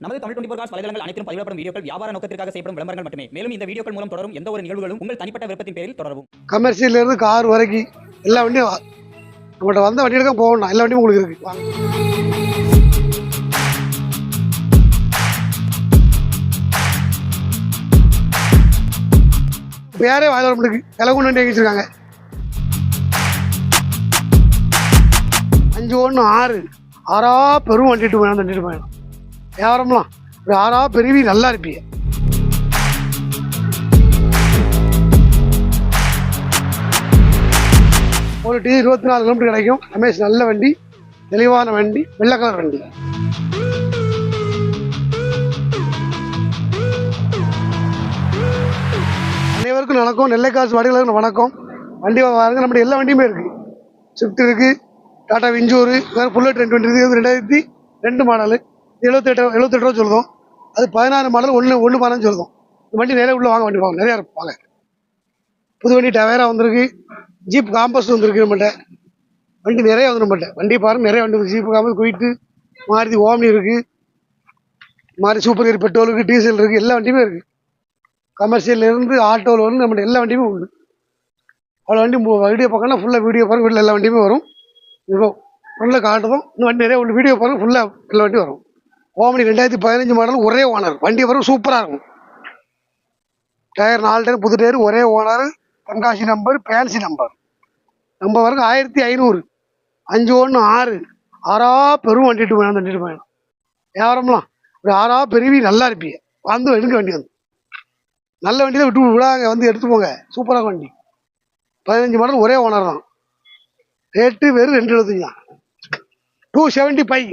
நமது Tamil twenty four cos வலைதளங்கள் அனைத்தும் பதிவிடப்படும் வீடியோக்கள் வியாபார நோக்கத்திற்காக செய்யப்படும் விளம்பரங்கள் மட்டுமே. மேலும் இந்த வீடியோக்கள் மூலம் தொடரும் எந்த ஒரு நிகழ்வுகளும் உங்கள் தனிப்பட்ட விருப்பத்தின் பேரில் தொடரவும். கமர்ஷியல் இருந்து கார் வரைக்கும் எல்லா வண்டியும் உங்கள்கிட்ட வந்த வண்டியில தான் போகணும். எல்லா வண்டியும் உங்களுக்கு இருக்கு. வாங்க. பேரே வாயில் நம்மளுக்கு கிழக்கு வண்டி வச்சிருக்காங்க அஞ்சு ஒன்று ஆறு. ஆறா பெரும் வண்டிட்டு போயிடும் வண்டிட்டு போயிடும் வியாபாரம்லாம். ஒரு ஆறா பெருவி நல்லா இருப்பீங்க. ஒரு டீ இருபத்தி நாலு கிலோமீட்டர் கிடைக்கும். ரமேஷ் நல்ல வண்டி தெளிவான வண்டி வெள்ளை கலர் வண்டி. அனைவருக்கும் வணக்கம். நெல்லைக்காசு வாடிகளுக்கு வணக்கம். வண்டி வாங்க நம்மகிட்ட எல்லா வண்டியுமே இருக்கு. ஸ்விஃப்ட் இருக்கு டாடா விஞ்சூர் புல்லட் ரெண்டு வண்டி இருக்குது. ரெண்டாயிரத்தி ரெண்டு மாடலு எழுபத்தெட்டு எழுபத்தெட்டு ரூபா சொல்லுதோம். அது பதினாறு மாடல் ஒன்று ஒன்று பதினஞ்சு சொல்லுதோம். இந்த வண்டி நிறைய உள்ள வாங்க வண்டி வாங்க நிறையா இருப்பாங்க புது வண்டி டவேரா வந்திருக்கு. ஜீப் காம்பஸ் வந்திருக்கு நம்மகிட்ட வண்டி நிறைய வந்து நம்மகிட்ட வண்டி பாருங்க நிறைய வண்டி Jeep Compass Kwid Maruti Omni இருக்கு. மாதிரி சூப்பர் ஏர் பெட்ரோல் இருக்குது டீசல் இருக்குது எல்லா வண்டியுமே இருக்குது கமர்ஷியல்ல இருந்து ஆட்டோவில் வந்து நம்மகிட்ட எல்லா வண்டியுமே உண்டு. அவ்வளோ வண்டி வீடியோ பார்க்கணும் ஃபுல்லாக வீடியோ பாருங்கள் வீட்டில் எல்லா வண்டியுமே வரும். இப்போ ஃபுல்லாக காட்டுறதும் இன்னும் வண்டி நிறைய வீடியோ பாருங்கள் ஃபுல்லாக எல்லா வண்டியும் வரும். ஓமனி ரெண்டாயிரத்தி பதினஞ்சு மாடல் ஒரே ஓனர். வண்டி வரும் சூப்பராக இருக்கும். டயர் நாலு டயர் புது டயர் ஒரே owner. Tenkasi number fancy number நம்ம வரைக்கும் ஆயிரத்தி ஐநூறு. அஞ்சு ஒன்று ஆறு. ஆறா பெரும் வண்டிட்டு போயணும் வண்டிட்டு போயணும் வியாபாரம்லாம். ஒரு ஆறா பெருவி நல்லா இருப்பீங்க. வந்து எடுக்க வண்டி வந்து நல்ல வண்டி தான் விட்டு விடாங்க வந்து எடுத்து போங்க. சூப்பராக வண்டி. பதினஞ்சு மாடல் ஒரே ஓனர் தான். ரேட்டு வெறும் ரெண்டு எழுபத்தஞ்சு தான். டூ செவன்ட்டி ஃபைவ்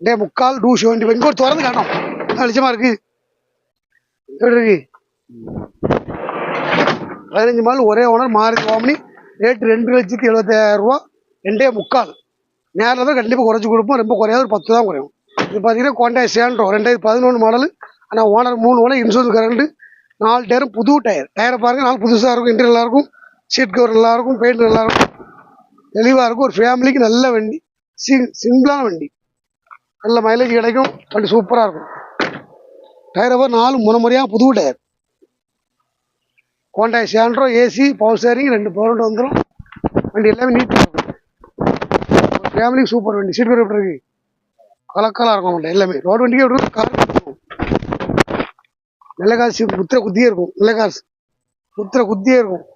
டே முக்கால் டூ செவன்ட்டி இங்கே ஒரு திறந்து காட்டும் வெளிச்சமாக இருக்கு? எப்படி இருக்கு? பதினஞ்சு மாடல் ஒரே ஓனர் மாறி ஓமனி. ரேட்டு ரெண்டு லட்சத்தி எழுபத்தாயிரம் ரூபா. ரெண்டே முக்கால். நேரில் தான் கண்டிப்பாக குறைச்சி கொடுப்போம். ரொம்ப குறையாது. ஒரு பத்து தான் குறையும். இது பார்த்தீங்கன்னா கோண்டாய் சேண்ட்ரோ ரெண்டாயிரத்தி பதினொன்று மாடல் ஆனால் ஓனர் மூணு ஓனர் இன்சூரன்ஸ் கரண்டு நாலு டயரும் புது டயர் டயரை பாருங்கள் நாலு புதுசாக இருக்கும். இன்டர் நல்லாயிருக்கும். சீட் கவர் நல்லாயிருக்கும். பெயிண்ட் நல்லாயிருக்கும். தெளிவாக இருக்கும். ஒரு ஃபேமிலிக்கு நல்ல வண்டி. சிங் சிம்பிளான வண்டி. நல்ல மைலேஜ் கிடைக்கும். வண்டி சூப்பராக இருக்கும். டயர் பாரு நாலு முறை முறையாக புது tyre Hyundai Santro AC power steering ரெண்டு பவர் வந்துடும் வண்டி எல்லாமே நீட்டாக இருக்கும். ஒரு ஃபேமிலிக்கு சூப்பர் வண்டி. சீட் பேர் எப்படி இருக்கு? கலக்கலாக இருக்கும் வண்டி எல்லாமே. ரோடு வண்டிக்கே எப்படி இருக்கும்? கார் இருக்கும். நல்ல காசு குத்துற குத்தியே இருக்கும். நல்ல காசு. குத்துற குத்தியே இருக்கும்.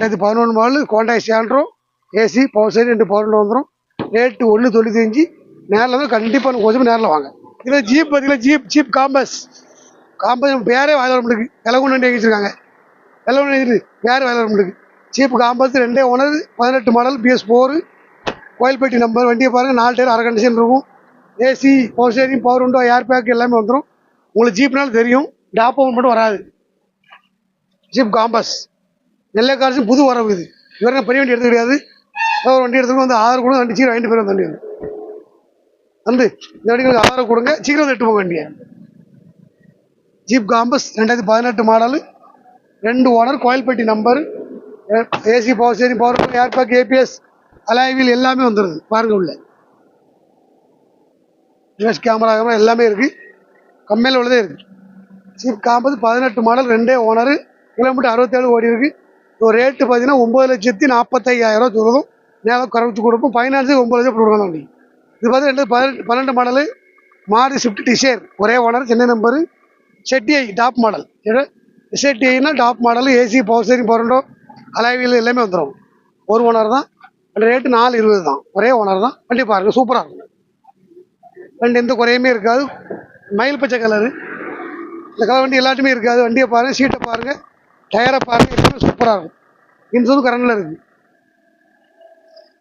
நேற்று பதினொன்று மாடல் கோண்டாய் சேல்றோம் ஏசி பவர் சைடு ரெண்டு பவர் வந்துடும் ரேட்டு ஒன்று தொண்ணூற்றி அஞ்சு நேரில் தான் கண்டிப்பாக கொஞ்சம் நேரில் வாங்க. இதில் ஜீப் பார்த்தீங்கன்னா ஜீப் ஜீப் காம்பஸ் காம்பஸ் பேரே வாயில் நம்மளுக்கு கிழக்கு வண்டி வச்சுருக்காங்க கிழக்கு வண்டி பேர் வாயில் வர முடியுது ஜீப் காம்பஸ் ரெண்டே ஓனர் பதினெட்டு model BS four Kovilpatti number வண்டியை பாருங்கள் நாலு டயர் அரை கண்டிஷன் இருக்கும். ஏசி பவர் ஸ்டேரிங் பவர் உண்டோ ஏர் பேக் எல்லாமே வந்துடும் உங்களுக்கு ஜீப்னால தெரியும். டாப்பம் மட்டும் வராது. ஜீப் காம்பஸ் நெல்லை காசு புது வரவு இது. இவரை பெரிய வண்டி எடுத்து கிடையாது ஒரு வண்டி எடுத்துக்கோ வந்து ஆறு கூட வண்டி சீக்கிரம் வாங்கிட்டு போயிடும் வண்டி வந்து வந்து இந்த வண்டிகளுக்கு ஆறு கொடுங்க. சீக்கிரம் வந்து எட்டு போக வண்டியை. ஜீப் காம்பஸ் ரெண்டாயிரத்தி பதினெட்டு மாடலு ரெண்டு owner Kovilpatti number AC power steering power airbag ABS alloy wheel எல்லாமே வந்துடுது பாருங்க உள்ள. ரிவர்ஸ் கேமரா கேமரா எல்லாமே இருக்குது கம்மியில் உள்ளதே இருக்குது ஜீப் காம்பஸ் பதினெட்டு மாடல் ரெண்டே ஓனரு. கிலோமீட்டர் அறுபத்தேழு ஓடி இருக்குது ஒரு ரேட்டு பார்த்தீங்கன்னா ஒம்பது லட்சத்தி நாற்பத்தையாயிரம் ரூபா சொல்லுதும் நேரம் குறைச்சி கொடுப்போம் ஃபைனான்ஸுக்கு ஒம்பது லட்சம் கொடுக்கலாம் வண்டி இது பார்த்து ரெண்டு பன்னெண்டு மாடலு மாடு ஸ்விஃப்ட் டிசைர் ஒரே owner Chennai number ZDi top model செட்டிஐனா top model AC power steering பவர்ண்டோ அலைவியல் எல்லாமே வந்துடும் ஒரு ஓனர் தான். ரேட்டு நாலு இருபது தான். ஒரே ஓனர் தான். வண்டி பாருங்க சூப்பராக இருக்கும். வண்டி எந்த குறையுமே இருக்காது. மயில் பச்சை கலரு இந்த கலர் வண்டி எல்லாத்துமே இருக்காது. வண்டியை பாருங்கள் சீட்டை பாருங்கள் டயரை பாருங்க எல்லாமே சூப்பராக இருக்கும். இன்சூரன்ஸ் கரண்டில் இருக்குது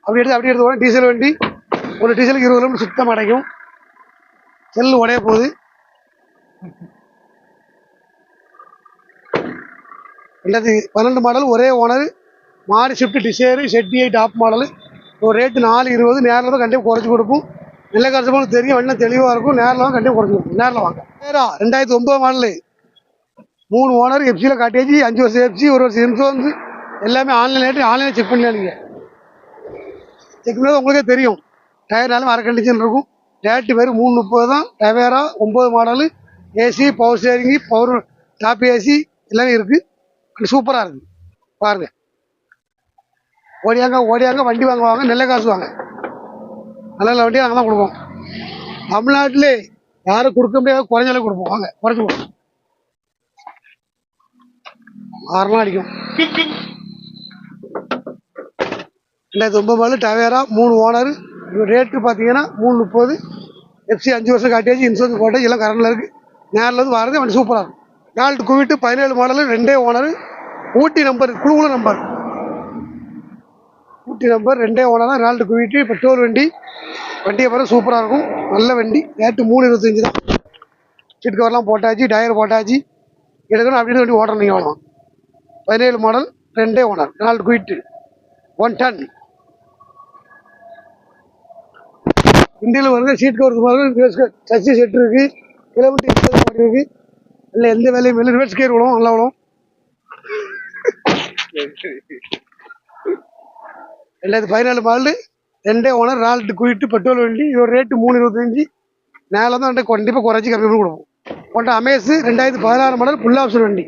அப்படி எடுத்து அப்படி எடுத்து டீசல் வண்டி ஒரு டீசலுக்கு இருபது கிலோமீட்டர் சுத்தம் அடைக்கும். செல்லு உடைய போகுது. ரெண்டாயிரத்தி பன்னெண்டு மாடல் ஒரே ஓனர் மாறி Swift Dzire ZDi top model ஒரு ரேட்டு நாலு இருபது நேரில் தான் கண்டிப்பாக குறைச்சி கொடுப்போம் நல்ல கருத்து தெரியும் வண்ணம் தெளிவாக இருக்கும் நேரில் தான் கண்டிப்பாக குறைச்சி கொடுப்போம் நேரில் வாங்க. நேரா ரெண்டாயிரத்தி ஒம்பது மாடலு மூணு ஓனர் எஃப்சியில் காட்டியாச்சு அஞ்சு வருஷம் எஃப்சி ஒரு வருஷம் இன்சூரன்ஸ் எல்லாமே ஆன்லைன் ரேட்டு ஆன்லைனில் செக் பண்ணலாம் நீங்கள் செக் பண்ணால் உங்களுக்கே தெரியும். டயர்னாலும் அரை கண்டிஷன் இருக்கும். ரேட்டு பேர் மூணு முப்பது தான். டவேரா ஒம்பது model AC power steering power top AC எல்லாமே இருக்குது சூப்பராக இருக்குது பாருங்கள் ஓடியாங்க ஓடியாங்க வண்டி வாங்குவாங்க நல்ல காசு வாங்க. நல்ல நல்ல வண்டி நாங்கள் தான் கொடுப்போம். தமிழ்நாட்டிலே யாரும் கொடுக்க முடியாது குறைஞ்ச கொடுப்போம். வாங்க குறைச்சி கொடுப்போம். ஆறுலாம் அடிக்கும். ரெண்டாயிரத்தி ஒன்பது மாடல் டவேரா மூணு ஓனர். ரேட்டு பார்த்தீங்கன்னா மூணு முப்பது. எஃப்சி அஞ்சு வருஷம் காட்டியாச்சு இன்சூரன்ஸ் போட்டாச்சு எல்லாம் கரண்டில் இருக்குது நேரில் வந்து வரது வண்டி சூப்பராக இருக்கும். நாலு குவிட்டு பதினேழு மாடல் ரெண்டே ஓனர். ஊட்டி நம்பர் குழுகுல நம்பர் ஊட்டி நம்பர் ரெண்டே ஓனர் தான் நாலு குவிட்டு பெட்ரோல் வண்டி வண்டியை பாருங்க சூப்பராக இருக்கும். நல்ல வண்டி. ரேட்டு மூணு இருபத்தஞ்சி தான். சீட் கவர்லாம் போட்டாச்சு டயர் போட்டாச்சு. எடுக்கணும் அப்படின்னு வண்டி ஓட்டணும் நீங்கள் அவ்வளோதான் பதினேழு மாடல் ரெண்டே ஓனர் நாலு குயிட்டு. ஒன் டன் இந்தியாவில் வருது சீட் கவர் பாருங்க சச்சி செட் இருக்கு கிலோமீட்டர் எண்பது இருக்கு. இல்லை எந்த வேலையும் இல்லை. ரிவர்ஸ் கேர் விடும் நல்லா விடும் ரெண்டாயிரத்தி பதினாலு மாடலு ரெண்டே ஓனர் நாலு குயிட்டு பெட்ரோல் வண்டி இதோட ரேட்டு மூணு இருபத்தஞ்சி. நேரம் தான் கண்டிப்பாக குறைச்சி கம்மி பண்ணி கொடுப்போம். கொண்ட அமேஸ் ரெண்டாயிரத்தி பதினாறு மாடல் ஃபுல் ஆப்ஷன் வண்டி.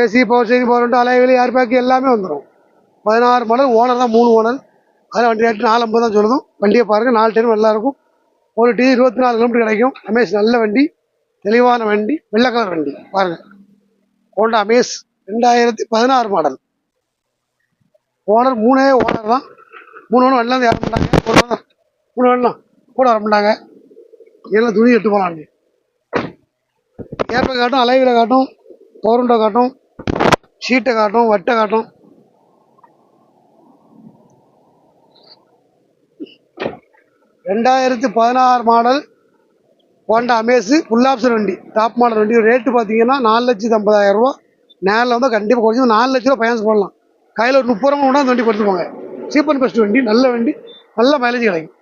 ஏசி பவர் சேஞ்ச் பவர் வண்டி அலைவெளி ஏர் பேக் எல்லாமே வந்துடும் பதினாறு மாடல் ஓனர் தான் மூணு ஓனர் அதில் வண்டி ரேட்டு நாலு ஐம்பது தான் சொல்லணும் வண்டியை பாருங்கள் நாலு டைம் நல்லாயிருக்கும் ஒரு டீ இருபத்தி நாலு கிலோமீட்டர் கிடைக்கும். அமேஸ் நல்ல வண்டி. தெளிவான வண்டி. வெள்ளை கலர் வண்டி. பாருங்கள் ஹோண்டா அமேஸ் ரெண்டாயிரத்தி பதினாறு மாடல் ஓனர் மூணே ஓனர் தான். மூணு ஒன்று வரலாம் ஏற மாட்டாங்க. ஒரு தான் மூணு வரலாம் கூட வர மாட்டாங்க. எல்லாம் துணி எட்டு போகலாம் ஏற்ப காட்டும் அலைவில் காட்டும் பவருண்டை காட்டும். சீட்டை காட்டும் வட்டை காட்டும். ரெண்டாயிரத்தி பதினாறு model Honda Amaze full option வண்டி. டாப் மாடல் வண்டி. ரேட்டு பார்த்தீங்கன்னா நாலு லட்சத்து ஐம்பதாயிரம் ரூபா. நேரில் வந்து கண்டிப்பாக குறைஞ்சி நாலு லட்ச ரூபா ஃபைனான்ஸ் போடலாம் கையில் ஒரு முப்பது ரூபா கூட அந்த வண்டி கொடுத்து போங்க சீப் அண்ட் பெஸ்ட் வண்டி. நல்ல வண்டி. நல்ல மைலேஜ் கிடைக்கும்.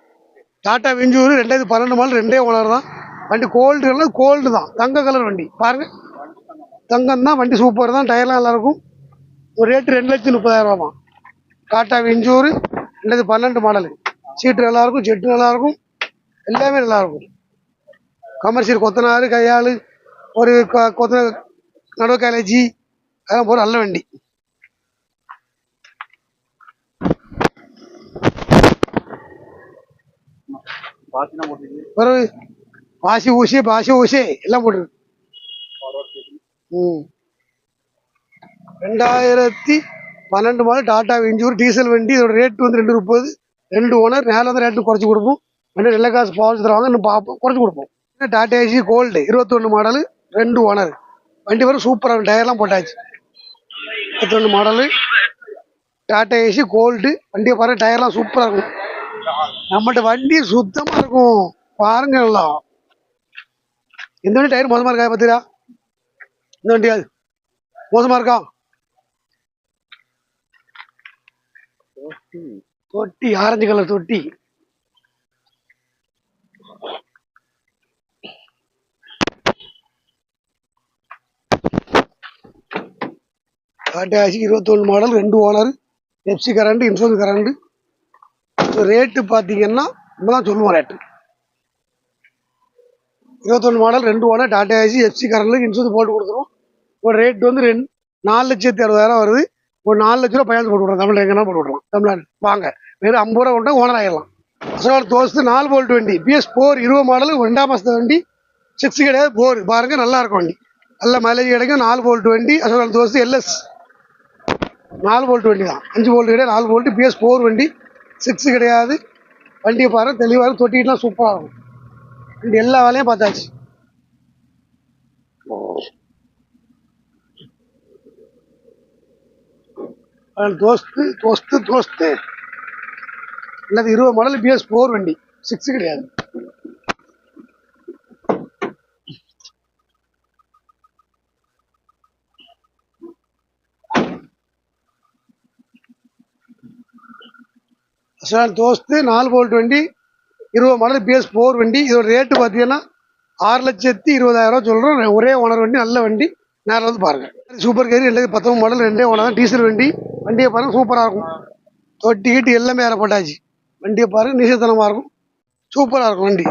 டாட்டா விஞ்சூர் ரெண்டாயிரத்தி பன்னெண்டு மாடல் ரெண்டே ஓனர் தான். வண்டி கோல்டு கோல்டு தான். தங்க கலர் வண்டி. பாருங்கள் தங்கம் தான் வண்டி சூப்பர் தான் டயர்லாம் நல்லா இருக்கும் ஒரு ரேட்டு ரெண்டு லட்சத்தி முப்பதாயிரம் ரூபாமா டாட்டா விஞ்சூர் ரெண்டாயிரத்தி பன்னெண்டு மாடலு சீட்டு நல்லா இருக்கும் செட்டு நல்லா இருக்கும் எல்லாமே நல்லா இருக்கும் கமர்ஷியல் கொத்தனார் கையாள் ஒரு கொத்தன நடுவு காலேஜி அதெல்லாம் போகிற நல்ல வண்டி. பிறகு வாசி ஊசி பாசி ஊசி எல்லாம் போட்டுருக்கு. ரெண்டாயிரத்தி பன்னெண்டு மாதம் டாடா இன்ஜூர் டீசல் வண்டி இதோட ரேட் வந்து ரெண்டு முப்பது. ரெண்டு ஓனர் நேரில் வந்து ரேட்டு குறைச்சி கொடுப்போம். வண்டி நல்ல காசு பாவச்சு தருவாங்க இன்னும் பார்ப்போம் குறைச்சி கொடுப்போம். டாடா ஏசி கோல்டு இருபத்தொன்று மாடலு ரெண்டு ஓனர் வண்டி வரும் சூப்பராக டயர்லாம் போட்டாச்சு. இருபத்தொன்று மாடலு. டாடா ஏசி கோல்டு வண்டியை பாருங்க டயர்லாம் சூப்பராக இருக்கும். நம்மகிட்ட வண்டி சுத்தமாக இருக்கும். பாருங்க எல்லாம் எந்த வண்டி டயர் மோசமாக இருக்கா பார்த்துடா இந்த வண்டி அது. இருக்கா? தொட்டி. ஆரஞ்சு கலர் தொட்டி. டாடா இருபத்தொன்று மாடல் ரெண்டு owner FC current insurance current rate பார்த்தீங்கன்னா நம்ம தான் சொல்லுவோம் ரேட்டு இருபத்தொன்று மாடல் ரெண்டு ஓனர் டாடா ஏசி எஃப்சி கரண்ட்லுக்கு இன்சூரன்ஸ் போட்டு கொடுத்துருவோம் ஒரு ரேட் வந்து ரெண்டு நாலு லட்சத்தி அறுபதாயிரம் வருது. ஒரு நாலு லட்ச ரூபா பயணத்து போட்டு விட்றோம் தமிழ் எங்கன்னா போட்டு விட்றோம் தமிழ்நாடு. வாங்க. வெறும் ஐம்பது ரூபா கொண்டா ஓனர் ஆகிடலாம் அசோகால் தோஸ்து நாலு போல்ட் வண்டி. பிஎஸ் போர் இருபது மாடல் ரெண்டாம் மாதத்து வண்டி. சிக்ஸ் கிடையாது போர் பாருங்க நல்லா இருக்கும் வண்டி. நல்ல மைலேஜ் கிடைக்கும். நாலு போல்ட் வண்டி. அசோகால் தோஸ்து எல்எஸ் நாலு போல்ட் வண்டி தான். அஞ்சு போல்ட் கிடையாது நாலு போல்ட்டு பிஎஸ் போர் வண்டி. சிக்ஸ் கிடையாது. வண்டியை பாருங்க தெளிவாக இருக்கும் சூப்பராக இருக்கும். எல்லா வேலையும் பார்த்தாச்சு. தோஸ்து தோஸ்து தோஸ்து. இல்லது இருபது மாடல் பிஎஸ் ஃபோர் வண்டி. சிக்ஸ் கிடையாது. அசல் தோஸ்து நாலு போல்ட் வண்டி. இருபது மாடல் பிஎஸ் ஃபோர் வண்டி. இதோட ரேட்டு பார்த்தீங்கன்னா ஆறு லட்சத்தி இருபதாயிரம் சொல்கிறோம் ஒரே ஓனர் வண்டி நல்ல வண்டி. நேரில் வந்து பாருங்கள் சூப்பர் கேரி ரெண்டு பத்தொம்பது மாடல் ரெண்டே ஓனர் தான். டீசல் வண்டி. வண்டியை பாருங்கள் சூப்பராக இருக்கும். தொட்டி கிட்டி எல்லாமே வேலை போட்டாச்சு. வண்டியை பாருங்கள் நிசத்தனமாக இருக்கும். சூப்பராக இருக்கும் வண்டி.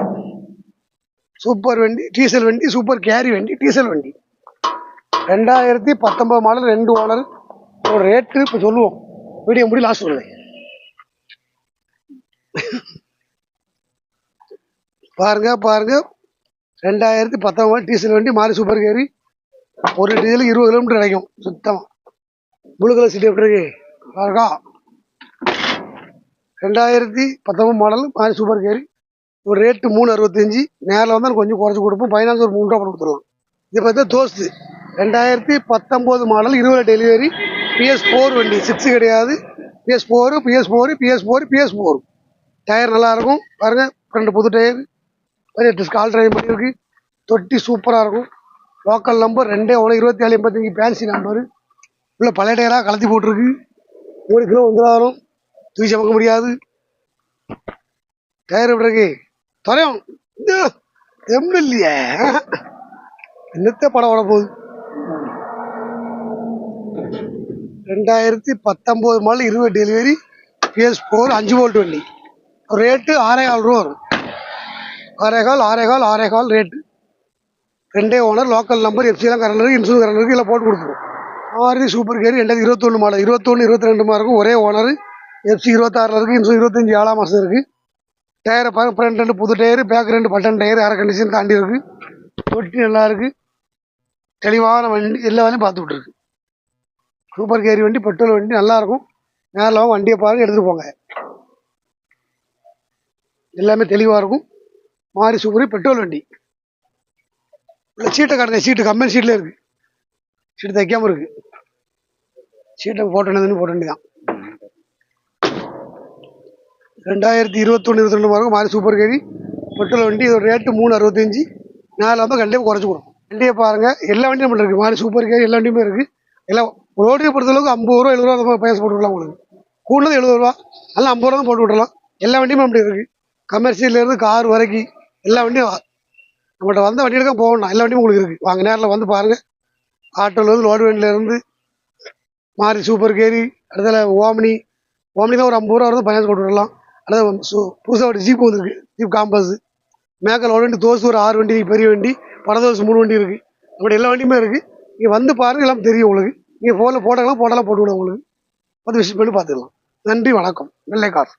சூப்பர் வண்டி டீசல் வண்டி சூப்பர் கேரி வண்டி டீசல் வண்டி. ரெண்டாயிரத்தி பத்தொம்பது மாடல் ரெண்டு ஓனர். ஒரு ரேட்டு இப்போ சொல்லுவோம். வீடியோ முடி லாஸ்ட் சொல்லுவேன் பாருங்க பாருங்க. ரெண்டாயிரத்தி பத்தொன்பது டீசல் வண்டி மாறி சூப்பர் கேரி ஒரு டீசலுக்கு இருபது கிலோமீட்டர் கிடைக்கும் சுத்தமாக ப்ளூ கலர் சீட் எப்படி இருக்கு? பாருக்கா ரெண்டாயிரத்தி பத்தொன்பது மாடல் மாறி சூப்பர் கேரி ஒரு ரேட்டு மூணு அறுபத்தஞ்சி. நேரில் வந்தால் கொஞ்சம் குறைச்சி கொடுப்போம். ஃபைனான்ஸ் ஒரு மூணு ரூபா கொடுத்துருவோம் இதை இது பார்த்தா தோஸ்து. ரெண்டாயிரத்தி பத்தொம்போது மாடல் இருபது டெலிவரி பிஎஸ் ஃபோர் வண்டி. சிக்ஸு கிடையாது. BS four BS four BS four BS four tyre நல்லாயிருக்கும் பாருங்கள் பாருங்க ரெண்டு புது டயர் பெரிய கால் டிரைவ் பண்ணியிருக்கு தொட்டி சூப்பராக இருக்கும். லோக்கல் நம்பர் ரெண்டே ஒன்று இருபத்தி ஏழு எண்பத்தஞ்சு ஃபேன்சி நம்பரு உள்ள பழைய டயராக கலத்தி போட்டிருக்கு. மூணு கிலோ வந்துடும் தூக்கி சமக்க முடியாது. டயர் எப்படி இருக்கு? தொலையும் தெம்பு இல்லையே. என்னத்த படம் வரப்போகுது போகுது? ரெண்டாயிரத்தி பத்தொம்போது மாடல் இருபது டெலிவரி பிஎஸ் ஃபோர் அஞ்சு வோல்ட் வண்டி. ரேட்டு ஆறே ஆறு ரூபா வரும். ஆறேகால் ஆறேகால் ஆறேகால் ரேட்டு ரெண்டே ஓனர் லோக்கல் நம்பர் எஃப்சிலாம் கரண்டருக்கு இன்சூரன்ஸ் கரண்டருக்கு இல்லை போட்டு கொடுத்துருவோம். மாருதி சூப்பர் கேரி ரெண்டாயிரத்தி இருபத்தொன்று மாடல் இருபத்தொன்று இருபத்தி ரெண்டு மாதிரி இருக்கும். ஒரே ஓனர் எஃப்சி இருபத்தாறில் இருக்குது இன்சூரன்ஸ் இருபத்தஞ்சி ஏழாம் மாதம் இருக்குது டயரை பாருங்க ஃப்ரண்ட் ரெண்டு புது டயரு பேக் ரெண்டு பட்டன் டயர் ஏர் கண்டிஷன் தாண்டி இருக்குது தொட்டி நல்லா இருக்குது தெளிவான வண்டி எல்லா வேலையும் பார்த்து விட்ருக்கு சூப்பர் கேரி வண்டி பெட்ரோல் வண்டி நல்லாயிருக்கும் நேரில் வாங்க வண்டியை பாருங்க எடுத்துகிட்டு போங்க. எல்லாமே தெளிவாக இருக்கும். மாறி சூப்பர் பெட்ரோல் வண்டி. உள்ள சீட்டை காட்டுங்க சீட்டு கம்பெனி சீட்டில் இருக்குது சீட்டு தைக்காமல் இருக்குது சீட்டை போட்டோ போட்ட வண்டி தான் ரெண்டாயிரத்தி இருபத்தொன்று இருபத்தி ரெண்டு மாதம் மாறி சூப்பர் கேரி பெட்ரோல் வண்டி இதோட ரேட்டு மூணு அறுபத்தஞ்சி. நாலு வந்து கண்டிப்பாக குறைச்சி கொடுக்கும். வண்டியை பாருங்கள் எல்லா வண்டியும் நம்மள்ட்ட இருக்குது மாறி சூப்பர் கேரி எல்லா வண்டியுமே இருக்குது எல்லாம் ரோடியை பொறுத்தளவுக்கு ஐம்பது ரூபா எழுபது ரூபா அந்த மாதிரி போட்டு விடலாம் உங்களுக்கு. கூடுதல் எழுபது ரூபா அதெல்லாம் ஐம்பது ரூபா தான் போட்டு விடலாம் எல்லா வண்டியுமே அப்படி இருக்குது கமர்ஷியல்லேருந்து கார் வரைக்கும் எல்லா வண்டியும் நம்மகிட்ட வந்த வண்டியில் தான் போகணும். எல்லா வண்டியும் உங்களுக்கு இருக்குது வாங்க நேரில் வந்து பாருங்கள் ஆட்டோலேருந்து லோடு வண்டியிலேருந்து மாறி சூப்பர் கேரி அடுத்தல ஓமினி. ஓமினி தான் ஒரு ஐம்பது ரூபா வருது ஃபைனான்ஸ் போட்டு விடலாம் அடுத்தது புதுசாக ஒரு ஜீப் வந்துருக்கு. ஜீப் காம்பஸ் மேக்கல் ஒரு வண்டி தோசு ஒரு ஆறு வண்டி பெரிய வண்டி. படதோசு மூணு வண்டி இருக்குது நம்மகிட்ட எல்லா வண்டியுமே இருக்குது நீங்கள் வந்து பாருங்கள் எல்லாம் தெரியும் உங்களுக்கு. நீங்கள் ஃபோனில் போட்டாங்களா போட்டாலாம் போட்டு விடுவோம் உங்களுக்கு. வந்து விசிட் பண்ணி பார்த்துக்கலாம். நன்றி வணக்கம். நெல்லை கார்.